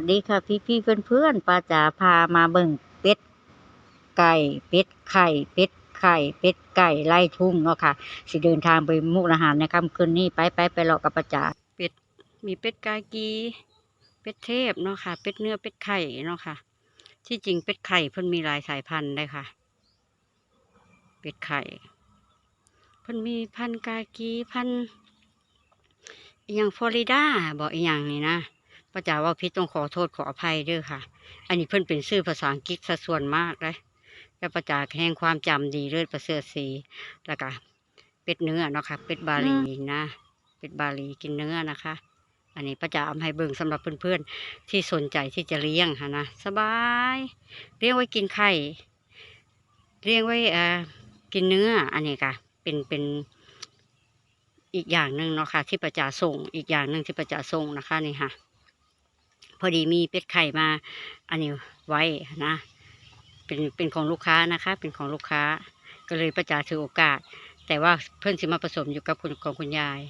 สดีค่ะพี่พี่เพื่อนเพื่อนๆป้าจ๋าพามาเบิ่งเป็ดไก่เป็ดไข่เป็ดไข่เป็ดไก่ไล่ทุ่งเนาะค่ะ สิเดินทางไปมุกอาหารในค่ำคืนนี้ไปไปไปรอกับป้าจ๋าเป็ดมีเป็ดกากีเป็ดเทพเนาะค่ะ เป็ดเนื้อเป็ดไข่เนาะค่ะ ที่จริงเป็ดไข่เพิ่นมีหลายสายพันธุ์เลยค่ะ เป็ดไข่เพิ่นมีพันกากีพันอย่างฟลอริดาบอกอีหยังนี่นะ ป้าจ๋าว่าพิษต้องขอโทษขออภัยด้อค่ะ อันนี้เพิ่นเป็นชื่อภาษาอังกฤษซะส่วนมากเลยแต่ป้าจ๋าแห่งความจำดีเลิศประเสริฐสีแล้วก็เป็ดเนื้อเนาะค่ะ เป็ดบาลีนะ เป็ดบาลีกินเนื้อนะคะ อันนี้ป้าจ๋าเอามาให้เบิ่งสำหรับเพื่อนๆ ที่สนใจที่จะเลี้ยงค่ะนะสบายเลี้ยงไว้กินไข่เลี้ยงไว้เอ่อกินเนื้อ อันนี้ค่ะ เป็นเป็นอีกอย่างหนึ่งเนาะค่ะ ที่ป้าจ๋าส่งอีกอย่างหนึ่งที่ป้าจ๋าส่งนะคะนี่ค่ะ พอดีมีเป็ดไข่มา อันนี้ไว้นะ เป็นเป็นของลูกค้านะคะ เป็นของลูกค้า ก็เลยป้าจ๋าถือโอกาส แต่ว่าเพื่อนสิมาผสมอยู่กับคุณของคุณยาย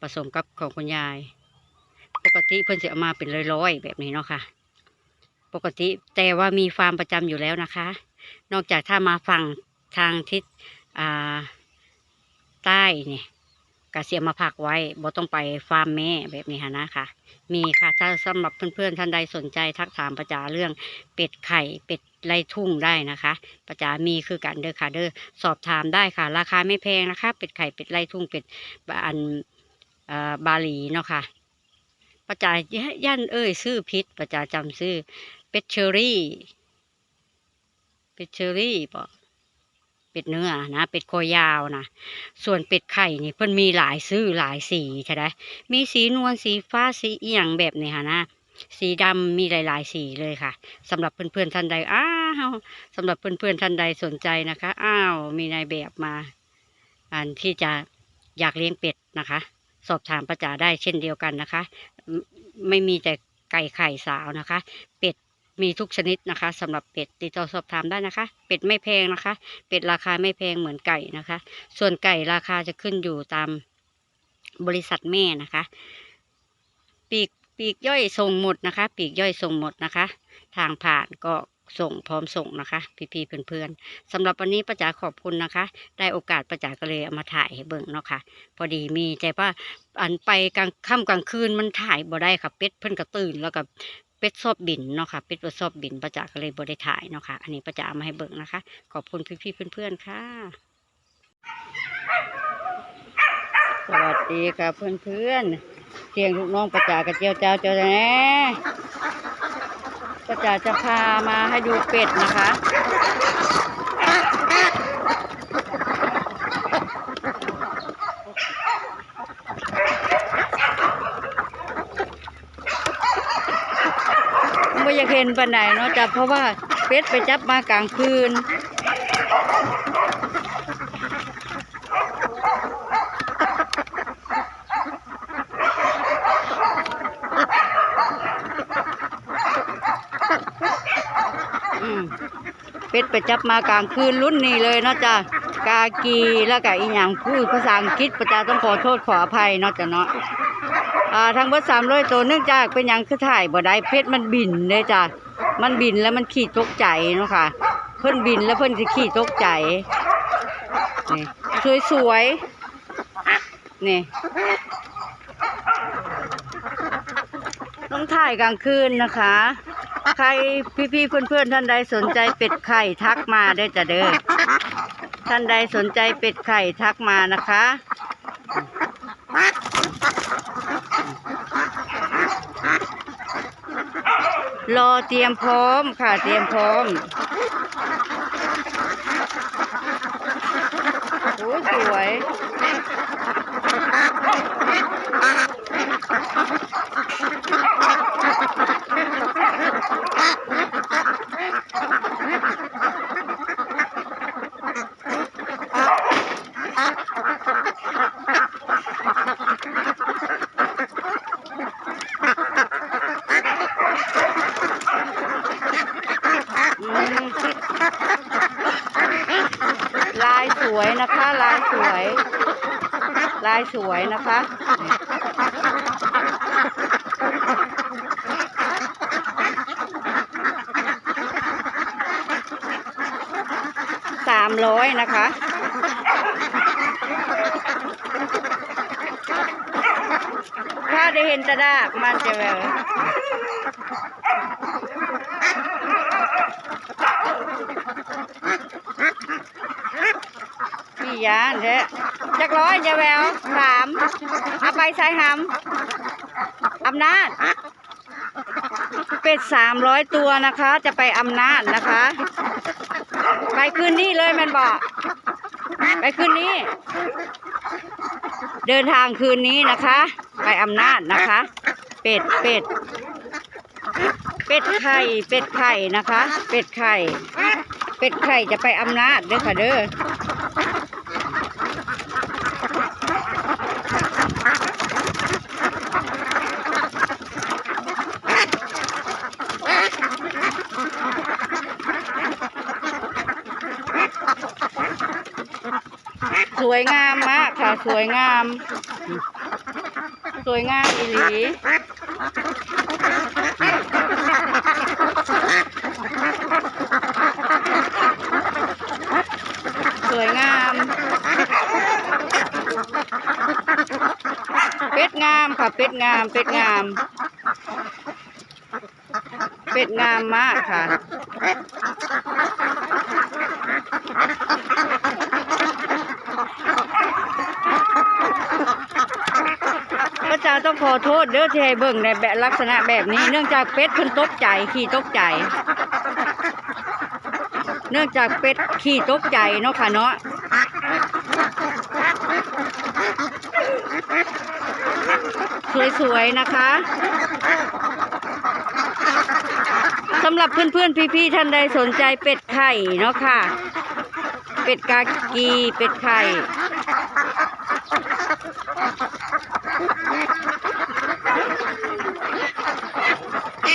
ผสมกับของคุณยาย ปกติเพื่อนจะเอามาเป็นร้อยๆแบบนี้เนาะค่ะ ปกติแต่ว่ามีฟาร์มประจำอยู่แล้วนะคะ นอกจากถ้ามาฝั่งทางทิศใต้เนี่ย กเสียมาพักไว้บ่ต้องไปฟาร์มแม่แบบนี้ค่ะนะคะมีค่ะถ้าสำหรับเพื่อนๆท่านใดสนใจทักถามประจาเรื่องเป็ดไข่เป็ดไล่ทุ่งได้นะคะประจามีคือกันเด้อค่ะเด้อสอบถามได้ค่ะ ราคาไม่แพงนะคะ เป็ดไข่เป็ดไล่ทุ่งเป็ดอันอ่อบาหลีเนาะค่ะประจาย่านเอ้ยซื้อพิษประจาจำซื้อเป็ดเชอรี่เป็ดเชอรี่ปะ เป็ดเนื้อนะ เป็ดคอยาวนะ ส่วนเป็ดไข่นี่เพิ่นมีหลายซื้อหลายสีใช่ไหมมีสีนวลสีฟ้าสีเอียงแบบนี้ค่ะนะสีดำมีหลาย ๆ สีเลยค่ะสำหรับเพื่อนๆท่านใดอ้าวสำหรับเพื่อนๆท่านใดสนใจนะคะอ้าวมีนายแบบมา อันที่จะอยากเลี้ยงเป็ดนะคะ สอบถามประจ่าได้เช่นเดียวกันนะคะ ไม่มีแต่ไก่ไข่สาวนะคะ เป็ด มีทุกชนิดนะคะสำหรับเป็ดติดต่อสอบถามได้นะคะ เป็ดไม่แพงนะคะ เป็ดราคาไม่แพงเหมือนไก่นะคะ ส่วนไก่ราคาจะขึ้นอยู่ตามบริษัทแม่นะคะ ปีกปีกย่อยส่งหมดนะคะ ปีกย่อยส่งหมดนะคะ ทางผ่านก็ส่งพร้อมส่งนะคะ พี่ๆเพื่อนๆสำหรับวันนี้ป้าจ๋าขอบคุณนะคะ ได้โอกาสป้าจ๋าก็เลยเอามาถ่ายให้เบิ่งเนาะค่ะ พอดีมีแต่ว่าอันไปกลางค่ำกลางคืนมันถ่ายบ่ได้ค่ะเป็ดเพิ่นก็ตื่นแล้วก็ เป็ดชอบบินเนาะค่ะเป็ดบ่ชอบบินปราจ๋าก็เลยบริถ่ายเนาะค่ะ อันนี้ปราจ๋ามาให้เบิ่งนะคะ ขอบคุณพี่ๆเพื่อนๆค่ะ สวัสดีค่ะเพื่อนๆเสียงลูกน้องปราจ๋ากับเจียวเจ้าเจ้าแน่ป้าจ๋าจะพามาให้ดูเป็ดนะคะ ไม่อยากเห็นปานไหนเนาะจ้ะเพราะว่าเป็ดไปจับมากลางคืนเป็ดไปจับมากลางคืนรุ่นนี้เลยเนาะจ้ะกากีแล้วก็อีหยังพูดภาษาอังกฤษประจาต้องขอโทษขออภัยเนาะจ้ะเนาะ อ่าทางเบิดสามร้อยตัวเนื่องจากเป็นหยังคือถ่ายบ่ได้เพชรมันบินเลยจ้ะมันบินแล้วมันขี่ตกใจเนาะค่ะ เพิ่นบินแล้วเพิ่นสิขี่ตกใจนี่สวยๆนี่ต้องถ่ายกลางคืนนะคะ ใครพี่ๆเพื่อนๆท่านใดสนใจเป็ดไข่ทักมาได้จ้ะเด้อท่านใดสนใจเป็ดไข่ทักมานะคะ รอเตรียมพร้อมค่ะ เตรียมพร้อมโอ้สวย สวยนะคะ สามร้อยนะคะ ถ้าได้เห็นจะได้มันจะแบบ ยานแท้จักร้อยจะแววสามเอาไปใส่หำอำนาจ เป็ดสามร้อยตัวนะคะ จะไปอำนาจนะคะ ไปคืนนี้เลยมันบอก ไปคืนนี้ เดินทางคืนนี้นะคะ ไปอำนาจนะคะ เป็ดเป็ดเป็ดไข่ เป็ดไข่นะคะ เป็ดไข่ เป็ดไข่จะไปอำนาจเด้อค่ะเด้อ วยงามมากค่ะ สวยงาม สวยงามอีหลีสวยงามเป็ดงามค่ะ เป็ดงาม เป็ดงาม เป็ดงามมากค่ะ พระเจ้า ต้องขอโทษเด้อที่ให้เบิ่งในแบบลักษณะแบบนี้ เนื่องจากเป็ดเพิ่นตกใจขี่ตกใจ เนื่องจากเป็ดขี่ตกใจเนาะค่ะเนาะสวยๆนะคะสำหรับเพื่อนๆพี่ๆท่านใดสนใจเป็ดไข่เนาะค่ะ เป็ดกากี เป็ดไข่ นี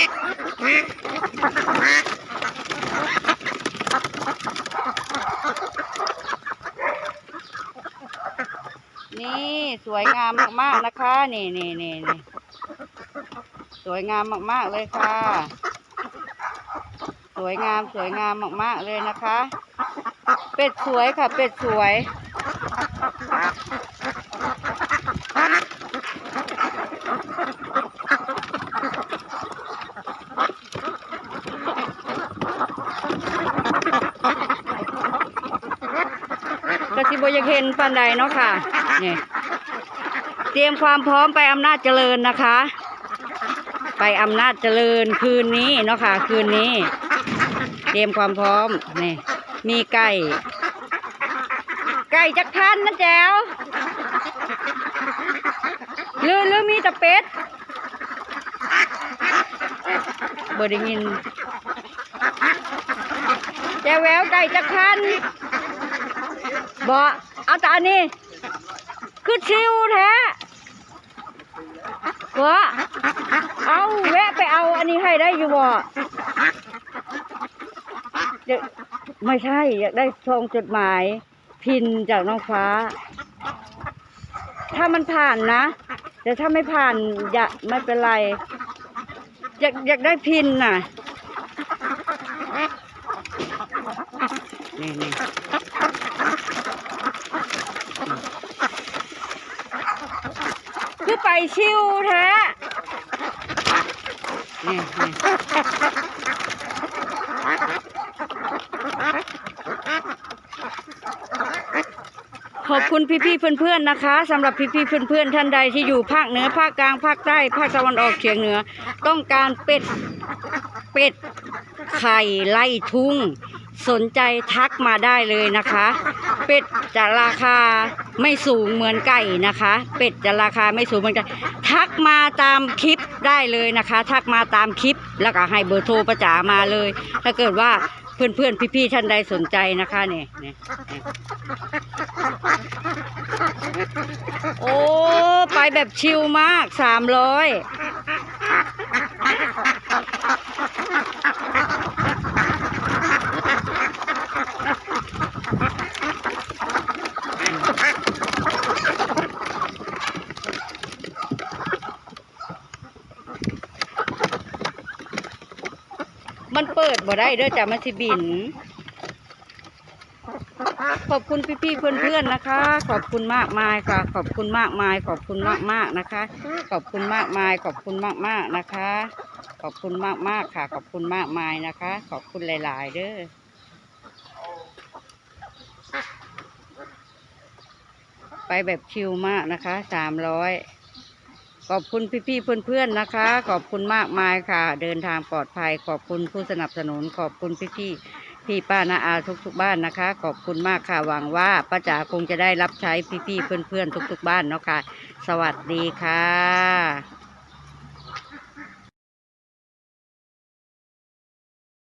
่สวยงามมากๆนะคะ นี่นี่นี่นี่สวยงามมากๆเลยค่ะ สวยงามสวยงามมากๆเลยนะคะ เป็ดสวยค่ะ เป็ดสวย กสิบอยาก เห็นปันใดเนาะค่ะนี่เตรียมความพร้อมไปอำนาจเจริญนะคะ ไปอำนาจเจริญคืนนี้เนาะค่ะ คืนนี้ เตรียมความพร้อมนี่มีไก่ไก่จักทันนะแจ๋วหรือหรือมีแต่เป็ดเบ่ได้ยินแจ๋วแววไก่จักทันบ่ เอาตานี่คือชิวแท้บ่เอาแวะไปเอาอันนี้ให้ได้อยู่บ่เดี๋ยวไม่ใช่ อยากได้ซองจดหมาย พินจากน้องฟ้า ถ้ามันผ่านนะแต่ถ้าไม่ผ่านอย่าไม่เป็นไร อยากอยากได้พินน่ะนี่นี่ คือไปชิวแท้นี่นี่ขอบคุณพี่ๆเพื่อนๆนะคะสำหรับพี่ๆเพื่อนๆท่านใดที่อยู่ภาคเหนือภาคกลางภาคใต้ภาคตะวันออกเฉียงเหนือ ต้องการเป็ดเป็ดไข่ไล่ทุ่ง สนใจทักมาได้เลยนะคะ เป็ดจะราคา ไม่สูงเหมือนไก่นะคะ เป็ดจะราคาไม่สูงเหมือนไก่ทักมาตามคลิปได้เลยนะคะ ทักมาตามคลิปแล้วก็ให้เบอร์โทรประจ๋ามาเลย ถ้าเกิดว่าเพื่อนๆพี่ๆท่านใดสนใจนะคะเนี่ยเนี่ยโอ้ ไปแบบชิลมากสามร้อย ดบ่ได้เด้อจ้ะมันสิบิน ขอบคุณพี่ๆเพื่อนๆนะคะ ขอบคุณมากมายค่ะ ขอบคุณมากมาย ขอบคุณมากมากนะคะ ขอบคุณมากมาย ขอบคุณมากมากนะคะ ขอบคุณมากมากค่ะ ขอบคุณมากมายนะคะ ขอบคุณหลาย ๆ เด้อไปแบบชิลมากนะคะสามร้อย ขอบคุณพี่ๆเพื่อนๆนะคะ ขอบคุณมากมายค่ะ เดินทางปลอดภัย ขอบคุณผู้สนับสนุน ขอบคุณพี่ๆพี่ป้านาอาทุกๆบ้านนะคะ ขอบคุณมากค่ะหวังว่าป้าจ๋าคงจะได้รับใช้พี่ๆเพื่อนๆทุก ๆ บ้านเนาะค่ะ สวัสดีค่ะ